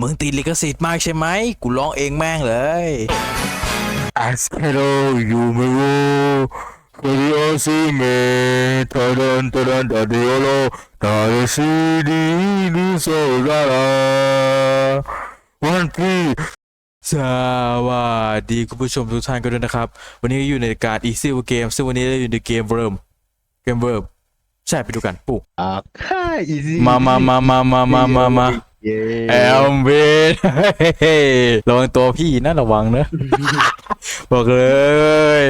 มึงติดลิขสิทธิ์มากใช่ไหม กูร้องเองแม่งเลย As Hello You ยูเมโรคาริโอซิเมทาดันทาดันทาดิโอโลทาเรซิดีดิโซดาราวันพีสวัสดีคุณผู้ชมทุกท่านกันด้วยนะครับ วันนี้ก็อยู่ในการ Easy Game ซึ่งวันนี้เราอยู่ในเกมเวิร์มเกมเวิร์มใช่ไปดูกันปุ๊บอ่า Easy มามามามามามามา แอมเบนระวังตัวพี่นะระวังนะ บอกเลย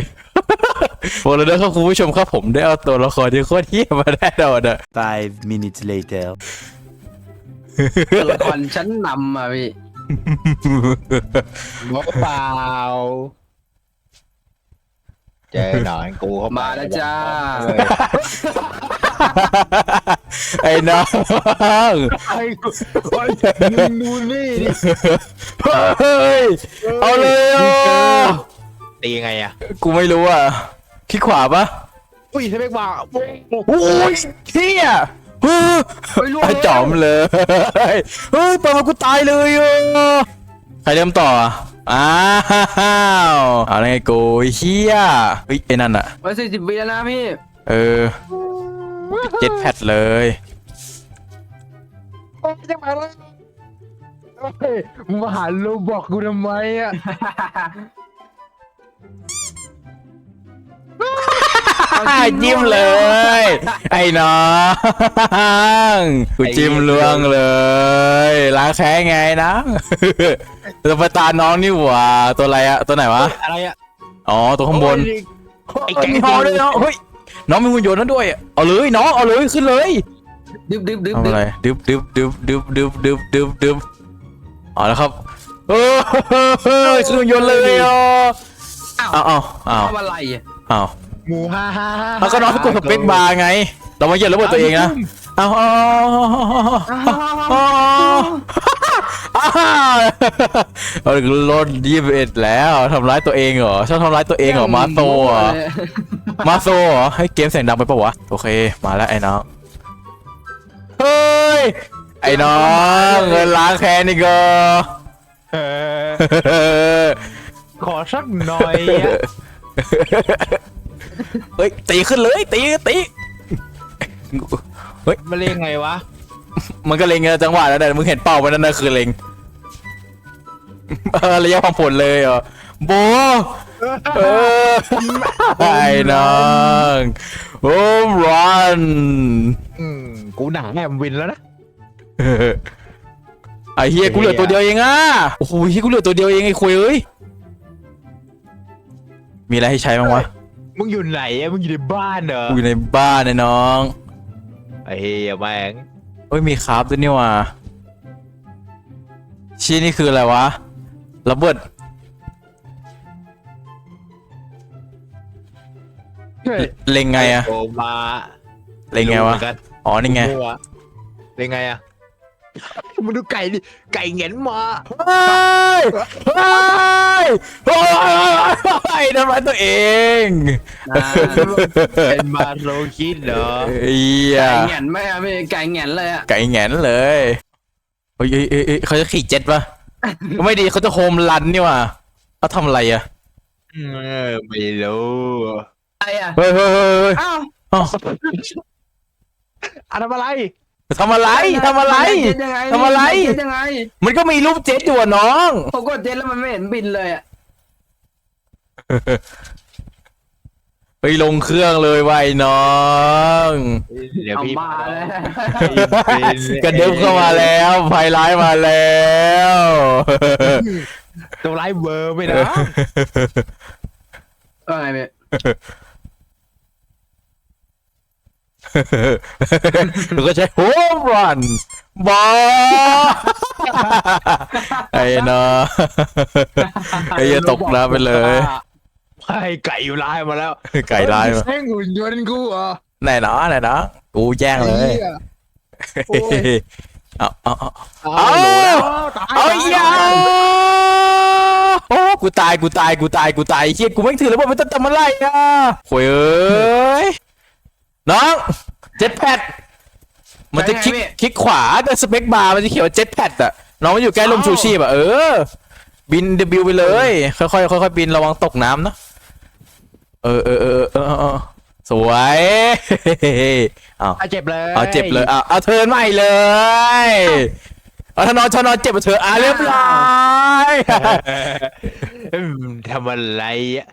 บอกเลยนะครับคุณผู้ชมครับผมได้เอาตัวละครที่โคตรเฮี้ยมาได้ดอนอะ Five minutes later. ตัวละครชั้นนำอะพี่บอกเปล่าเจอหนอนกูเข้ามาแล้วจ้าเฮ้ย ไอ้น้องไอ้กูโอ้ยมึงดูนี่ดิเฮ้ยเอาเลยอะตียังไงอะกูไม่รู้อะคลิกขวาปะอุ้ยทำไมกว่าโอ้ยเฮียเฮ้ยเฮ้ยล่วงไอ้จอมเลยเฮ้ยเปิดมากูตายเลยอะใครเริ่มต่ออะอ้าวเอาไงกูเฮียเฮ้ยไอ้นั่นอะวันสี่สิบวิแล้วนะพี่ เออ เจ็ดแพดเลย โอ้ยจะมาแล้วเฮ้ยมึงมาหาโลบอกกูทำไมอะจิ้มเลย ไอ้น้องกูจิ้มลวงเลยล้างแค้นไงนะตัวประตาน้องนี่หว่าตัวอะไรอะตัวไหนวะอะไรอะอ๋อตัวข้างบนไอ้ไอ้แกแกงงฮอด้วยเนาะเฮ้ย น้องมีหุ่นยนต์นั้นด้วย เอาเลยน้องเอาเลยขึ้นเลยดึบดึบดึบทำดึอะบไรดึบดึบดึบดึบดึบดึบดึบดึบเอาแล้วครับเออขึ้นหุ่นยนต์เลยอะอ้าวอ้าวอ้าวอ้าวทำอะไรอะอ้าวหมูฮ่าฮ่าฮ่าแล้วก็น้องให้กดสเปคบาร์ไงเรามาเหยียบระเบิดตัวเองนะอ้าวอ้าวอ้าวอ้าว เอาลดยี่สิบเอ็ดแล้วทำร้ายตัวเองเหรอชอบทำร้ายตัวเองเหรอมาโตเหรอมาโซเหรอให้เกมเสียงดังไปปะวะโอเคมาแล้วไอ้น้องเฮ้ยไอ้น้องเงินล้างแค้นนี่ก็เออขอสักหน่อยอะเฮ้ยตีขึ้นเลยตีตีมาเรียกไงวะมันก็เล็งกันจังหวะแล้วแต่มึงเห็นเป้ามันนั่นน่ะคือเล็ง เออระยะความผลเลยเหรอโบเออไอ้น้องโอ้รันอืมกูหนังแอมวินแล้วนะ ไอ้เฮียกูเหลือตัวเดียวเองอะโอ้โหเฮียกูเหลือตัวเดียวเองไอ้คุยเอ้ยมีอะไรให้ใช้บ้างวะมึงอยู่ไหนอะมึงอยู่ในบ้านเหรอกูอยู่ในบ้านนะน้องไอ้เหี้ยแม่งเอ้ยมีคราฟด้วยนี่ว่ะชี้นี่คืออะไรวะ ระเบิดเฮ้ยเล็งไงอะโอมาเล็งไงวะม่รู้หมือนกันอ๋อ นี่ไงมั่วเล็งไงอะมึงดูไก่ดิไก่เหงียนมาเฮ้ยเฮ้ยเฮ้ยทำร้ายตัวเองอ่าเป็นมาโรคิดเหรอเฮียไก่แหงนไหมอะพี่ไก่แหงนเลยอะไก่แหงนเลยเฮ้ยเฮ้ยเฮ้ยเฮ้ยเขาจะขี่เจ็ตปะ ไม่ดีเขาจะโฮมรันนี่ว่ะเขาทำอะไรอะเออไม่รู้อะไรอะเฮ้ยเฮ้ยเฮ้ยเฮ้ยอ้าวอ้าวอะทำอะไรทำอะไรทำอะไรเจ็ดยังไงทำอะไร เจ็ดยังไง มันก็มีรูปเจ็ตอยู่อะน้อง ผมกดเจ็ดแล้วมันไม่เห็นบินเลยอะ ไปลงเครื่องเลยว่ะไอ้น้องเดี๋ยวเอาพี่มาเลยกระดึบเข้ามาแล้วไฟร้ายมาแล้วตัวไลฟ์เบอร์ไม่นะว่าไงพี่แล้วก็ใช้โฮมรันบอลไอ้น้องไอ้เหี้ยตกน้ำไปเลย ไอ้ไก่อยู่ไลฟ์มาแล้วไก่ร้ายมาแม่งหุ่นยนต์กูเหรอะไหนเนาะไหนเนาะกูแจ้งเลยโอ้ยเอาเอาเอาเอาเอาหนูแล้วตายเอาตายอย่าโอ้กูตายกูตายกูตายกูตายเฮียกูไม่ถือแล้วว่ามันจะทำอะไรอะโวยเอ้ยน้องเจ็ตแพดมันจะคลิกคลิกขวาแต่สเปคบาร์มันจะเขียนว่าเจ็ตแพดอะน้องมันอยู่ใกล้ลมชูชีพอะเออบินเดบิวไปเลย ค่อยๆค่อยๆบินระวังตกน้ำนะ เออเออเออเออเออเออสวยเอาอะเจ็บเลยเอาเจ็บเลยเอาเอาเทิร์นใหม่เลยเอาถ้านอนชอนอนเจ็บเถอะอะเรียบร้อยอืมทำอะไรอะ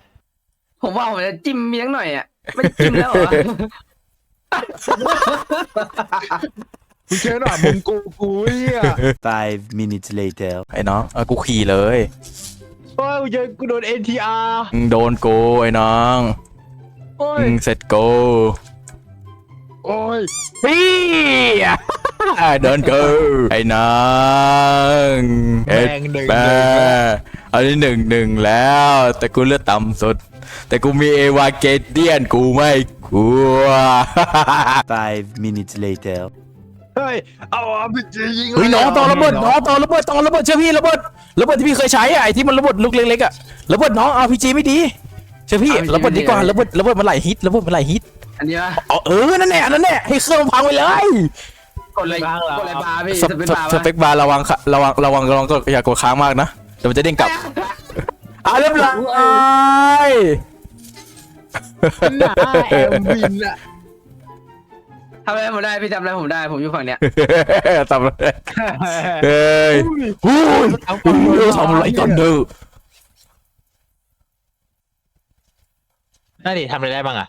ผมว่าผมจะจิ้มเมียงหน่อยอะไม่จิ้มแล้วเหรอกูเจอหน่อยมึงกูกูเนี่ย Five minutes later. ไอ้น้องเอากูขี่เลย โอ้ยกูเจอกูโดน NTR มึงโดนกูไอ้น้องโอ้ยมึงเสร็จกูโอ้ยพี่เดินกูไอ้น้องเอ็ดแม่งหนึ่งแม่อันนี้หนึ่งหนึ่งแล้ว แต่กูเลือดต่ำสุด แต่กูมีเอวาเกเดียนกูไม่กลัว Five minutes later. เฮ้ย เอาเอาไปยิงเฮ้ยน้องตอนระเบิดน้องตอนระเบิดตอนระเบิดเชื่อพี่ระเบิดระเบิดที่พี่เคยใช้อะไอ้ที่มันระเบิดลูกเล็กๆอะระเบิดน้องเอาพีจีไม่ดีเชื่อพี่ระเบิดดีกว่าระเบิดระเบิดมันหลายฮิตระเบิดมันหลายฮิตอันนี้วะเอาเออนั่นแหละนั่นแหละให้เครื่องมันพังไปเลย กดเลยกดเลยบาร์พี่สสเปเปนสบาร์สเปคบาร์ระวังค่ะระวังระวังระวังก็อย่ากดค้างมากนะเดี๋ยวมันจะเด้งกลับอะเรียบร้อย หน้าแอมวินอะ ทำอะไรผมได้พี่ทำอะไรผมได้ผมอยู่ฝั่งเนี้ยทำอะไรเฮ้ยฮู้ยเออทำอะไรกันเด้อนั่นดิทำอะไรได้บ้างอะ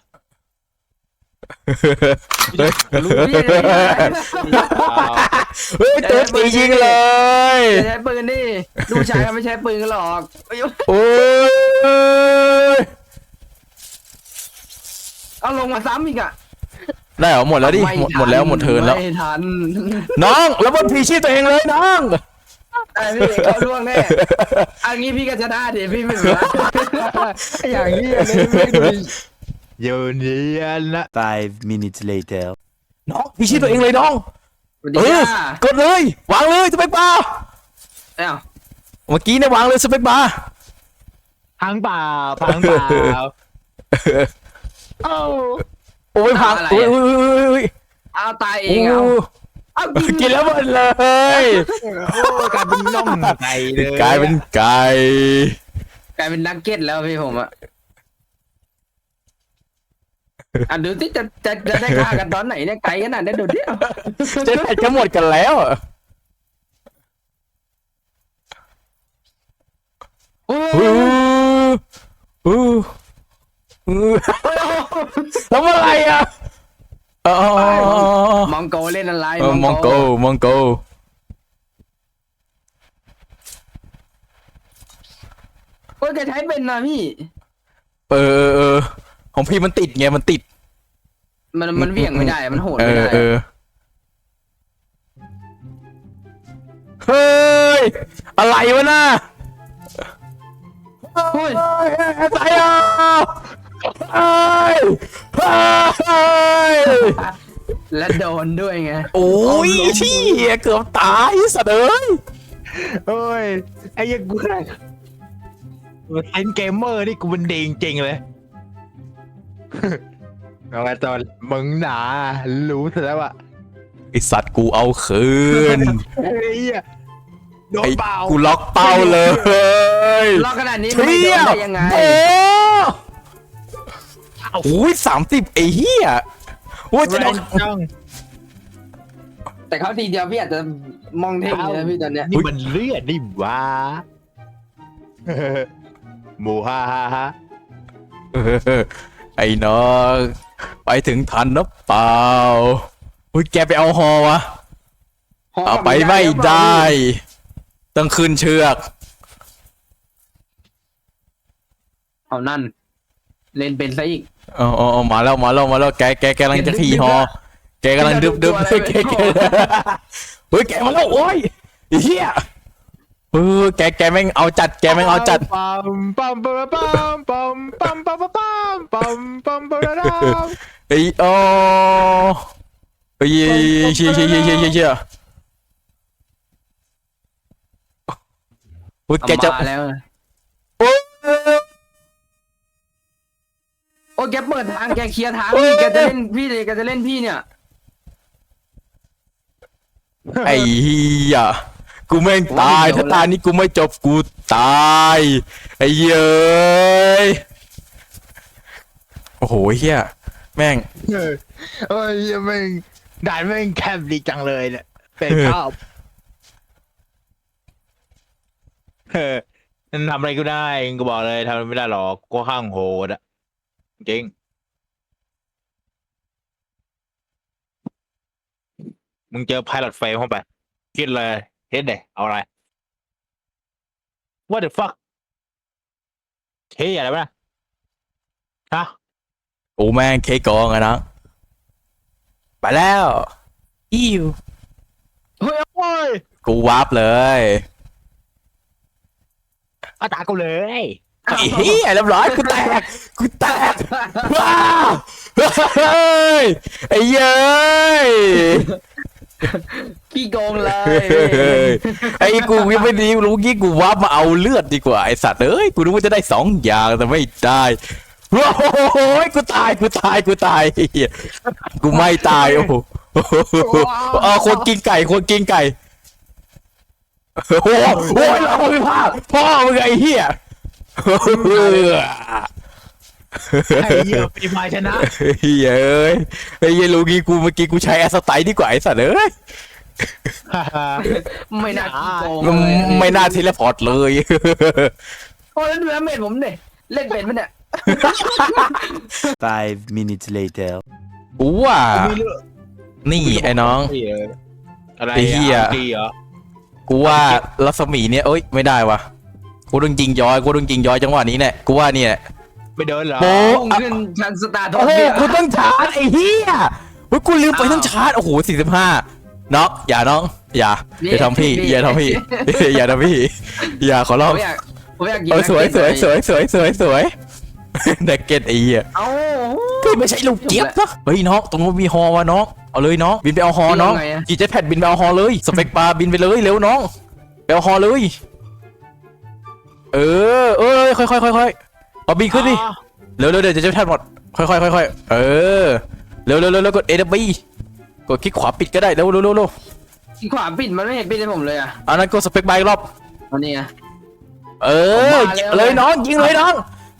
รู้พี่เลยเฮ้ยตัวตียิงเลยจะใช้ปืนดิลูกชายเขาไม่ใช้ปืนกันหรอกโอ้ยเอาลงมาซ้ำอีกอะ ได้เหรอหมดแล้วดิไม่หมดทันหมดแล้วหมดเทิร์นแล้ว ไม่ทันน้องแล้วบนพีชีพตัวเองเลยน้อง ไอ้พี่เขาล่วงแน่อันนี้พี่ก็ชนะดิพี่ไม่เหลืออย่างนี้เลยไม่ดูดิโยนเยียนละ Five minutes later. น้องพีชีพตัวเองเลยน้องสวัสดีเออค่ะกดเลย วางเลยสเปกบาร์เอ้าเมื่อกี้เนี่ยวางเลยสเปกบาร์พังเปล่าพังเปล่าเอ้า โอ้ยพังโอ้ยโอ้ยโอ้ยโอ้ยเอาตายเอโอ้งเอายเอากินกินแล้วหมดเลยโอ้กลายเป็นน่องไก่เลยกลายเป็นไก่กลายเป็นนักเก็ตแล้วพี่ผมอะอะดูที่จะจะจะได้ฆ่ากันตอนไหนเนี่ยไกลขนาดนี้ดูดิเอาเจะแพทก็หมดกันแล้วอะโอ้อู้ยอู้อู้ ทำอะไรอะอ๋อมองโกเล่นอะไรเออมองโกมองโกโอ้ยแกใช้เป็นนะพี่เออเออเออของพี่มันติดไงมันติด มันมันเวี่ยงไม่ได้ มันโหดเอไม่อได้เออเฮ้ย อะไรวะน่ะโอ้ยเฮ้ยตายอะเฮ้ ยเฮ้ยและโดนด้วยไง โอ้ยที่เกือบตายสัตว์เอ้ยโอ้ย ไอ้ยังกูอะไรเป็นเกมเมอร์นี่กูเป็นดีจริงๆเลย เอาไงตอนมึงหนา รู้ซะแล้วอะไอสัตว์กูเอาคืนเฮ้ยโดนไอ้เปล่ากูล็อกเป้าเลยรอขนาดนี้มันไม่เที่โดยนได้ยังไง โอ้ โอ้ยสามสิบไอ้เหี้ยโอ้ยจะแรล็อกงจังแต่เขาทีเดียวพี่อาจจะมองเท่งเลยนะพี่ตอนเนี้ยนี่มันเลือดนี่หวะหมูฮ่าฮ่าฮ่าเออไอ้น้องไปถึงทันนะเปล่าอุ้ยแกไปเอาฮอวะเอาไปไม่ได้ ต้องขึ้นเชือก เอานั่น เล่นเป็นซะอีก อ๋ออ๋ออ๋อมาแล้วมาแล้วมาแล้วแกแกแกกำลังจะขี่ฮอแกกำลังดึบดึบตัวอะไรแกแกเฮ้ยแกมาแล้วโอ้ยไอ้เหี้ยเออแกแกแม่งเอาจัดแกแม่งเอาจัดปั๊มปั๊มปั๊มปั๊มปั๊มปั๊มปั๊มปั๊มปั๊มปั๊มปั๊มปั๊มปั๊มไอ้โอ้เฮ้ยเชี่ยเชี่ยเชี่ยเชี่ยเชี่ยเชี่ยเฮ้ยแกจะเอามาแล้ว โอ้แกเปิดทางแกเคลียร์ทางพี่แกจะเล่นพี่เลยแกจะเล่นพี่เนี่ยไอ้เหี้ยกูกูแม่งตาย ถ้าตายนี้กูไม่จบกูตาย ไอ้เหี้ยเอ้ยโอ้โหเฮียแม่งเออเอ้ยแม่งด่านแม่งแคบดีจังเลยเนี่ยเป็นชอบเออนั่นทำอะไรก็ได้ก็บอกเลยทำอะไรไม่ได้หรอกก็ข้างโหดอะ จริง มึงเจอพายลอตเฟลเข้าไป คิดเลยเฮ็ดเดเอาอะไร What the fuck เท่อะไรวะฮะกูแม่งเคกองอะนะไปแล้วอิวเฮ้ยโอ้ยกูวาร์ปเลยเอาตากูเลย ไอ้เหี้ยเรียบร้อยกูแตกกูแตกว้าวเฮ้ยไอ้เย้ยขี้โกงเลย ไอ้กูยังไม่ดีรู้งี้กูวาร์ปมาเอาเลือดดีกว่าไอ้สัตว์เอ้ยกูนึกว่าจะได้สองอย่างแต่ไม่ได้โอ้โหกูตายกูตายกูตายไอ้เหี้ยกูไม่ตายโอ้โหเออคนกินไก่คนกินไก่โอ้โหโอ้ยเราไม่พลาดพ่อมึงไอ้เหี้ย ไอ้เหี้ยปีพายชนะเฮ้ยเอ้ยไอ้เหี้ยลูกี้กูเมื่อกี้กูใช้แอสไตล์ดีกว่าไอ้สัตว์เอ้ยไม่น่าขี้โกงมันเลยไม่น่าเทเลพอร์ตเลยโอ้แล้วดูแลเมดผมเนี่ยเล่นเป็นปะเนี่ย Five minutes later. กูว่านี่ไอ้น้องอะไรไอ้เหี้ยดีเหรอกูว่ารัศมีเนี่ยเอ้ยไม่ได้วะ กูต้องยิงย้อยกูต้องยิงย้อยจังหวะนี้เนี่ยกูว่าเนี่ย ไม่เดินเหรอโอ้พุ่งขึ้นชันสตาร์ทโอ้โหเนี่ยกูต้องชาร์จไอ้เหี้ยเฮ้ยกูลืมไปต้องชาร์จโอ้โหสี่สิบห้าน้องอย่าน้อง อย่าอย่าทำพี่อย่าทำพี่อย่าทำพี่ อย่าขอร้ผองมอยากผมอยากกินเออสวยสวยสนักวยสวยสวยสวยเด็กเก็ตไอ้เหี้ยเอ้าก็ไม่ใช่ลูกเจี๊ยบนะเฮ้ยน้องตรงนู้นมีฮอวะน้องเอาเลยน้องบินไปเอาฮอน้องบินยังไงอะจีเจ็ตแพดบินไปเอาฮอเลยสเปกปลาบินไปเลยเร็วน้องไปเอาฮอเลย เออเอ้ยค่อยค่อยค่อยค่อยเอาบินขึ้นดิอ๋อเร็วเร็วเดี๋ยวจะเจ็ตแพดหมดค่อยค่อยค่อยค่อยเออเร็วเร็วเร็วเร็วกดเอ w กดคลิกขวาปิดก็ได้เร็วเร็วเร็วเร็วที่ขวาปิดมันไม่เห็นปิดให้ผมเลยอะอันนั้นกดสเปกบายรอบ อันนี้ไง เออผมมาแล้ว เลยน้องยิงเลยน้อง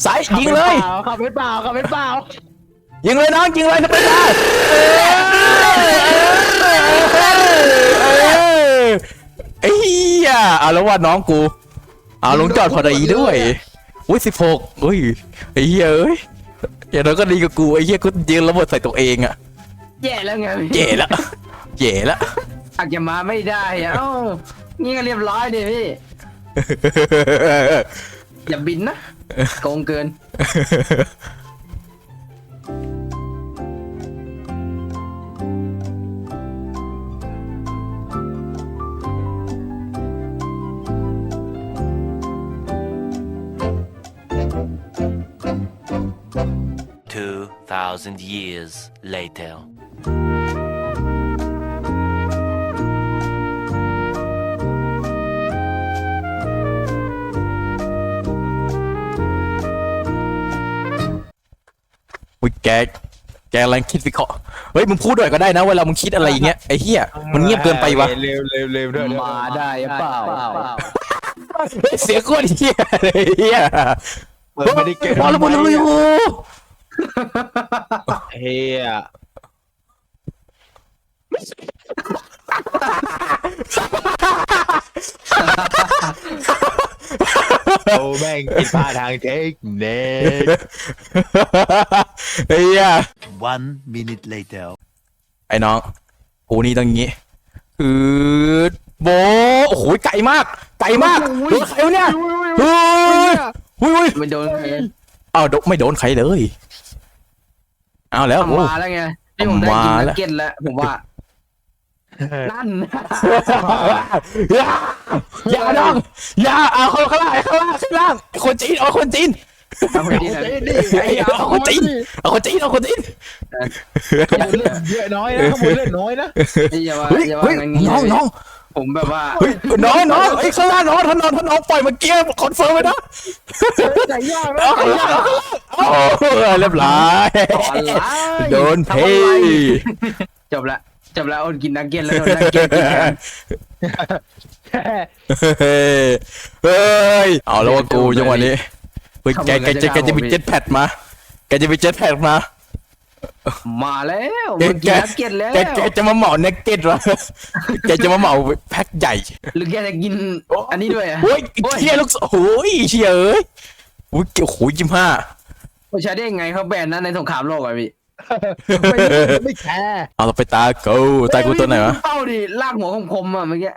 สายยิงเลย ขับเป็นเปล่าขับเป็นเปล่ายิงเลยน้องยิงเลยสเปกบายไอ้เหี้ยเอาแล้วว่าน้องกู เอาลงจอดพอดีด้วยอุ้ยสิบหกอุ้ยไอ้เหี้ยเอ้ยอย่างน้อยก็ดีกับกูไอ้เหี้ยกูยิงระเบิดใส่ตัวเองอะแย่แล้วไงพี่เย่ละเย่ละอาจจะมาไม่ได้อะเอ้านี่ก็เรียบร้อยดิพี่ อย่าบินนะโกงเกิน Two thousand years later. อุ้ยแก แกกำลังคิดวิเคราะห์เฮ้ย มึงพูดด้วยก็ได้นะ เวลา มึงคิดอะไรอย่างเงี้ย ไอ้เหี้ย มันเงียบเกินไปวะ เร็วเร็วเร็วด้วยมาได้หรือเปล่า เสียงโคตรเหี้ยเลยเหี้ยเปิดไม่ได้เก็บ พอแล้วพอแล้วเลยโอ้ เฮียโอ้แม่งกินพลาดทางเทคนิคไอ้เหี้ย One minute later. ไอ้น้องกูนี่ต้องงี้อืดโบโอ้โหไก่มาก ไก่มากโดนใครวะเนี่ยเฮ้ยเฮ้ยเฮ้ยไม่โดนใคร อ้าวโดนไม่โดนใครเลยเอาแล้วโอ้ มาแล้วไงนี่ผมได้กินมาแล้นัวกเก็ตแล้วผมว่า นั่นอย่าอย่าน้องอย่าเอาคนข้างล่างข้างล่างข้างล่างคนจีนเอาคนจีนทำไงดีนะไอ้เอาคนจีนเอาคนจีน เอาคนจีนเลือดเยอะน้อยนะขโมยเลือดน้อยนะอย่าว่าเฮ้ยอย่าว่าเฮ้ยอย่างนี้น้องน้อง ผมแบบว่าเฮ้ยน้องน้องไอ้ข้างล่างน้องถ้าน้องถ้าน้องปล่อยเมื่อกี้คอนเฟิร์มไว้นะไก่ย่างนะเอาข้างล่างเอาข้างล่างเอาเรียบร้อยอะไรโดนเพทำอะไรจบละจบละอดกินนักเก็ตแล้วโดนนักเก็ตกินแทนเฮ้ยเฮ้ยเอาแล้วว่ากูจังหวะนี้เฮ้ยแกแกจะแกจะมีเจ็ตแพดมาแกจะมีเจ็ตแพดมา มาแล้วแกมันกิแกนนักเก็ตแล้วแกแกจะมาเหมาเน็กเก็ตวะแกจะมาเหมาแพ็คใหญ่หรือแกจะกินอันนี้ด้วยอะโอ้ยเชียลูกโอ้ยเชียเอ้ยโอ้ยโอ้โหยี่ห้าไม่ใช่ได้ยังไงเขาแบนนั้นในสงครามโลกอะพี่ไม่ไม่แคร์เอาเราไปตากูตากูตัวไหนวะเป้าดิลากหัวคมๆอะเมื่อกี้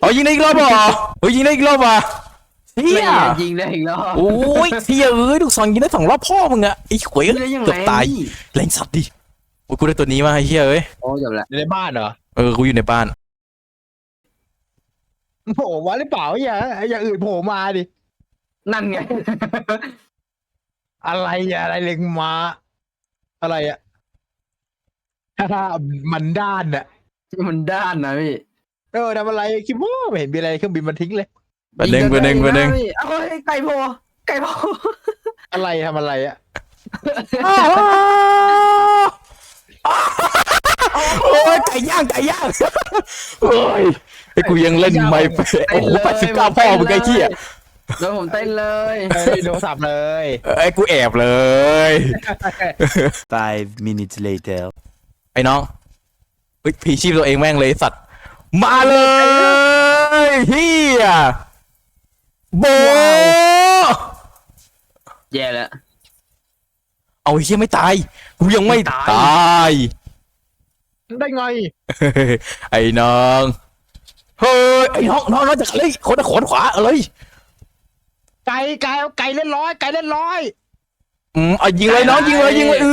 เอายิงได้อีกรอบเหรอเฮ้ยยิงได้อีกรอบอะ เฮีไม่ยยิงได้อีกแล้วโอ้ยเฮียเอ้ยลูกซองยิงได้สองรอบพ่อมึงอะไอ้ขวยได้ยังไงเกือบตายแรงสัตว์ดิโอ้ยกูได้ตัวนี้มาไอ้เฮียเอ้ยโอ้จบละในบ้านเหรอเออกูอยู่ในบ้านโผล่มาหรือเปล่าอย่าอย่างอื่นโผล่มาดินั่นไง อะไรอะอะไรเล็งมา อะไรอะถ้ามันด้านอะมันด้านนะพี่เออทำอะไรคิดว่าไม่เห็นมีอะไรเครื่องบินมันทิ้งเลย ประเด็นประเด็นประเด็นเอาเฮ้ยไก่โพไก่โพอะไรทำอะไรอะโอ้ยไก่ย่างไก่ย่างโอ้ยไอ้กูยังเล่นไม่เป็นโอ้โหแปดสิบเก้าพ่อมึงไอ้เหี้ยแล้วผมเต้นเลยเอ้ยโทรศัพท์เลยไอ้กูแอบเลย Five minutes later. ไอ้น้องเฮ้ยผีชีพตัวเองแม่งเลยไอ้สัตว์ มาเลยเฮีย โบแย่แล้ว เอาไอ้เฮียไม่ตาย กูยังไม่ไม่ตาย ตาย ได้ไง ไอ้น้อง เฮ้ย ไอ้น้องน้องน้องจะเลยคนละขนขวาเอาเลยไก่ไก่เอาไก่เล่นร้อยไก่เล่นร้อย อืมเอายิงเลยน้องยิงเลยยิงเลยเอ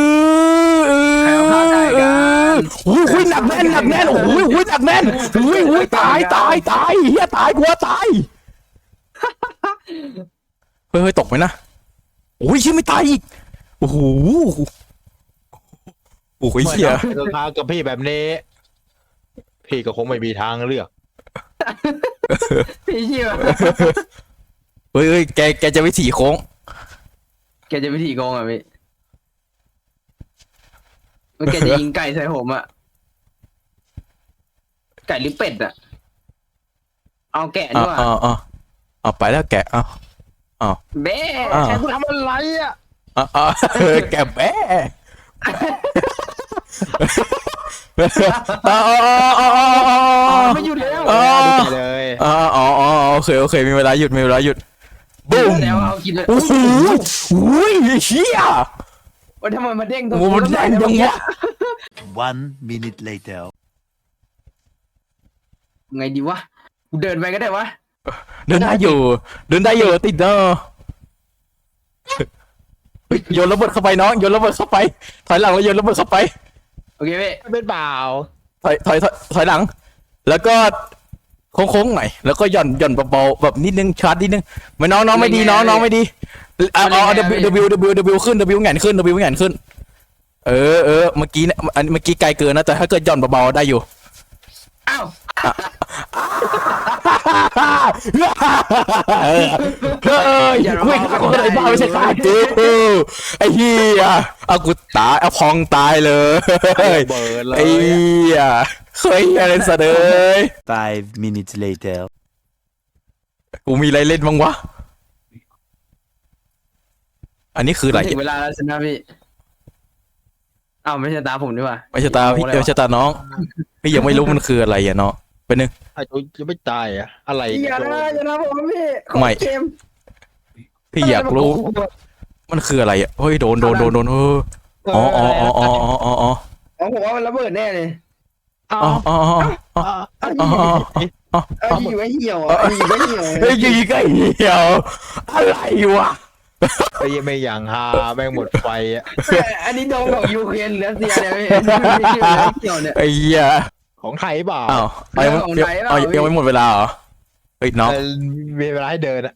อเออใครเอาผ้าไก่กันโอ้ยโอ้ยหนักแน่นหนักแน่นโอ้ยโอ้ยหนักแน่นโอ้ยโอ้ยตายตายตายเฮียตายกลัวตาย เฮ้ยเฮ้ยตกไหมนะโอ้ยเชี่ยไม่ตายอีกโอ้โหโอ้ยเชี่ยเดินทางกับพี่แบบนี้ พี่ก็คงไม่มีทางเลือกพี่เชี่ยเฮ้ยเฮ้ยแกแกจะไปสี่โค้ง แกจะวิธีโกงอะพี่มันแกจะยิงไก่ใส่ผมอะไก่หรือเป็ดอะ เอาแกะดีอ่ากว่าอ่าอ่า เอาไปแล้วแกะเอาเบ้อ่าแกกูทำอะไรอะอ่าอ่าเออแกะแบ๊ะอ่าอ่าอ่าอ่าอ๋ออ่าไม่หยุดแล้วอ๋อดูไปเลยอ๋ออ๋ออ๋อโอเคโอเคมีเวลาหยุดมีเวลาหยุดบูมแล้วเอากินเลยโอ้โหโอ้ยเฮียว่าทำไมมาเด้งตรโอ้โหมันแรงจังวะ One minute later. ไงดีวะกูเดินไปก็ได้วะ เดินได้อยู่ เดินได้อยู่ติดเนอะเฮ้ยโยนระเบิดเข้าไปน้องโยนระเบิดเข้าไป ถอยหลังแล้วโยนระเบิดเข้าไป โอเคพี่เป็นเปล่าถอยถอยถอยถอยหลัง แล้วก็โค้งๆหน่อยแล้วก็หย่อนหย่อนเบาๆแบบนิดนึงชาร์จนิดนึงไม่น้องน้องไม่ดีน้องน้องไม่ดีเอาเอาเอา W W W W ขึ้น W แหงนขึ้น W แหงนขึ้น เออเออเมื่อกี้เนี่ยอันเมื่อกี้ไกลเกินนะแต่ถ้าเกิดหย่อนเบาๆได้อยู่อ้าว เฮ้ยคุยกับคนไหนบ้าไม่ใช่ข้ากูไอ้เหี้ยเอากูตายเอาพองตายเลยเบิร์ดเลไอ้ยเหี้ยเคยอะไรสะเดย Five minutes later. กูมีอะไรเล่นบ้างวะ อันนี้คืออะไรถึงเวลาแล้วสินะพี่อ้าวไม่ใช่ตาผมดีกว่าไม่ใช่ตาพี่ไม่ใช่ตาน้องพี่ยังไม่รู้มันคืออะไรอะเนาะ เป็นหนึ่ง ไอ้ตัวจะไม่ตายอะอะไรอย่านะอย่านะผมพี่ขอไม่ เกมพี่อยากรู้ มันคืออะไรอะเฮ้ยโดนโดนโดนโดนเอออ๋ออ๋ออ๋ออ๋ออ๋ออ๋ออ๋ออ๋อผมว่ามันระเบิดแน่เลยอ๋ออ๋ออ๋ออ๋ออ๋ออ๋ออ๋อเอาอยู่ไว้เหี่ยวอะเอาอยู่ไว้เหี่ยวเฮ้ยยิงก็เหี่ยวอะไรวะไอ้ยังไม่อย่างฮาแม่งหมดไฟอะ แต่อันนี้โดนของยูเครนหรือรัสเซียเนี่ยพี่ไม่อยู่ไว้เหี่ยวเนี่ย ไอ้เหี้ย ของไทยเปล่าอ้าวเอายังไม่ของไทยเปล่าเอายังไม่หมดเวลาเหรอเฮ้ยน้องแต่มีเวลาให้เดินอะ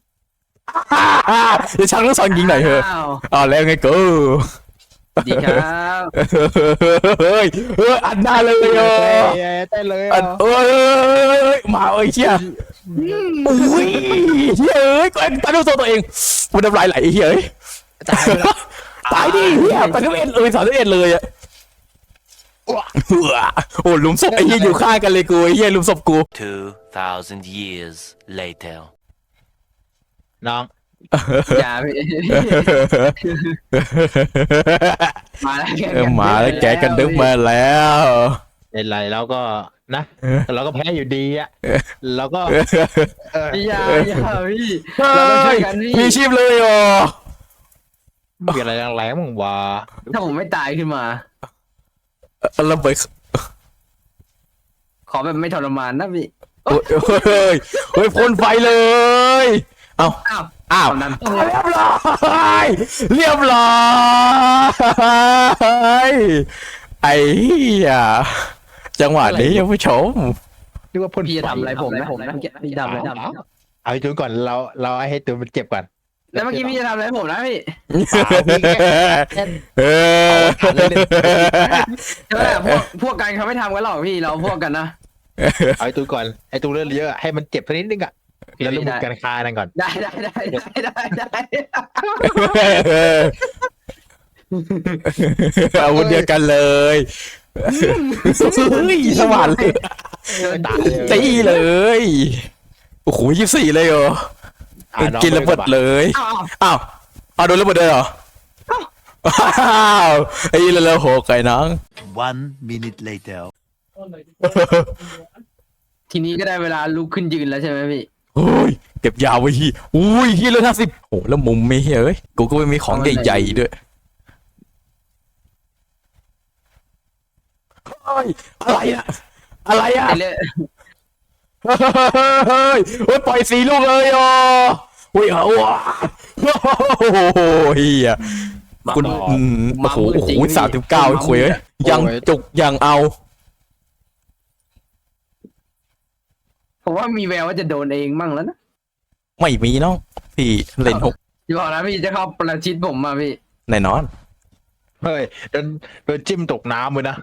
เดี๋ยวช่างต้องสอนยิงหน่อยเถอะอ้าวอ๋อแล้วไงกูดีครับเฮ้ยเฮ้ยอันหน้าเลยเต้เออเต้นเลยอัอะนเอ้ยเอ้ยเอ้ยมาเอ้ยเชี่ยอุ้ยเชี่ยเอ้ยกูเอ็นตายด้วยตัวตัวเองกูน้ำลายไหลไอ้เฮ้ยตายไปแล้วตายดิเฮียตายด้วยเอ็นเลยสามด้วยเอ็นเลยอะเหือ โอ้หลุมศพไอ้เหี้ยอยู่ข้างกันเลยกูไอ้เหี้ยหลุมศพกู2,000 years later. น้องอย่าพี่มาแล้วเออมาแล้วแกกันดึกมาแล้วเป็นไรแล้วก็นะเราก็แพ้อยู่ดีอะเราก็เอออย่าอย่าพี่เฮ้เราต้องช่วยยกันพี่มีชีพเลยอ๋อมีอะไรแรงๆมึงวะถ้าผมไม่ตายขึ้นมา เราไปขอแบบไม่ทรมานนะพี่โอ้ยเฮ้ยเฮ้ยพ่นไฟเลย เอ้าอ้าวอ้าวตอนนั้นเรียบร้อยเรียบร้อยไอ้เหี้ยจังหวะนี้คุณผู้ชมนึกว่าพ่นพี่จะไฟทำอะไรผมนะผมนะพี่ทำอะไรทำเอาให้จูนก่อนเราเราให้ตัวมันเจ็บก่อน แล้วเมื่อกี้พี่จะทำอะไรผมนะพี่เออใช่ไหมพวกพวกกันเขาไม่ทำกันหรอกพี่เราพวกกันนะเอาไอ้ตูนก่อนไอ้ตูนเลือดเยอะให้มันเจ็บสักนิดนึงอะแล้วเริ่มการคานั่นก่อนได้ได้ได้ได้ได้ได้อาวุธเดียวกันเลยเฮ้ยสว่านเลยตายตีเลยโอ้โหยี่สี่เลยเหรอ อะองกินระเบิดเลยอ้าวอ้าวเอาโดนระเบิดเลยเหรออ้าวไอ้เร็วๆโหไก่น้อง One minute later. ทีนี้ก็ได้เวลาลุกขึ้นยืนแล้วใช่ไหมพี่โอ้ยเก็บยาวไว้ฮีอุ้ยฮีเลยห้าสิบโอ้แล้วมุมไม่เฮ้ยกูก็ไม่มีของใหญ่ๆด้วยเฮ้ยอะไรอะอะไรอะไอ้ เฮ้ยโอ้ยปล่อยสีลูกเลยอ๋อโอ้ยเอาว้าโอ้โหเฮียคุณอืมโอ้โหโอ้โหสามสิบเก้าคุยเอ้ยยังจุกยังเอา ผมว่ามีแววว่าจะโดนเองมั่งแล้วนะไม่มีน้องพี่เล่นหกอย่าบอกนะพี่จะเข้าประชิดผมมาพี่แน่นอน เฮ้ยโดนโดนจิ้มตกน้ำเลยนะ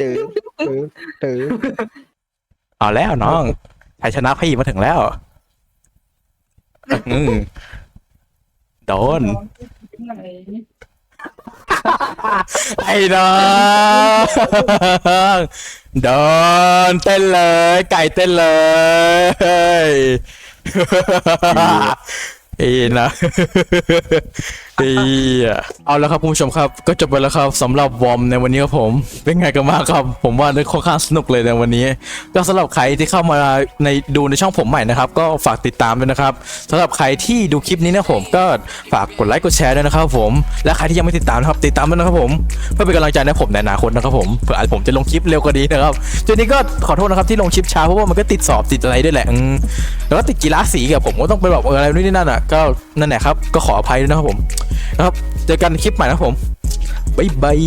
ตื่นตื่นตื่นเอาแล้วน้องชัยชนะพี่มาถึงแล้วอืมโดน ไอ้น้องโดนเต้นเลย ไก่เต้นเลยไอ้นะ ไอ้เอาแล้วครับคุณผู้ชมครับ ก็จบไปแล้วครับสำหรับวอร์มในวันนี้ครับผม เป็นไงกันบ้างครับ ผมว่าได้ค่อนข้างสนุกเลยในวันนี้ ก็สำหรับใครที่เข้ามาในดูในช่องผมใหม่นะครับ ก็ฝากติดตามด้วยนะครับสำหรับใครที่ดูคลิปนี้นะผมก็ฝากกดไลค์กดแชร์ด้วยนะครับผม และใครที่ยังไม่ติดตามนะครับติดตามด้วยนะครับผม เพื่อเป็นกำลังใจให้ผมในอนาคตนะครับผมเผื่ออาจผมจะลงคลิปเร็วกว่านี้นะครับจุดนี้ก็ขอโทษนะครับที่ลงคลิปช้าเพราะว่ามันก็ติดสอบติดอะไรด้วยแหละแล้วก็ติดกีฬาสีกับผมก็ต้องไปแบบเอออะไรนู่นนี่นั่นอะก็นั่นแหละครับก็ขออภัยด้วยนะครับผมนะครับ เจอกันคลิปใหม่นะผม บ๊ายบาย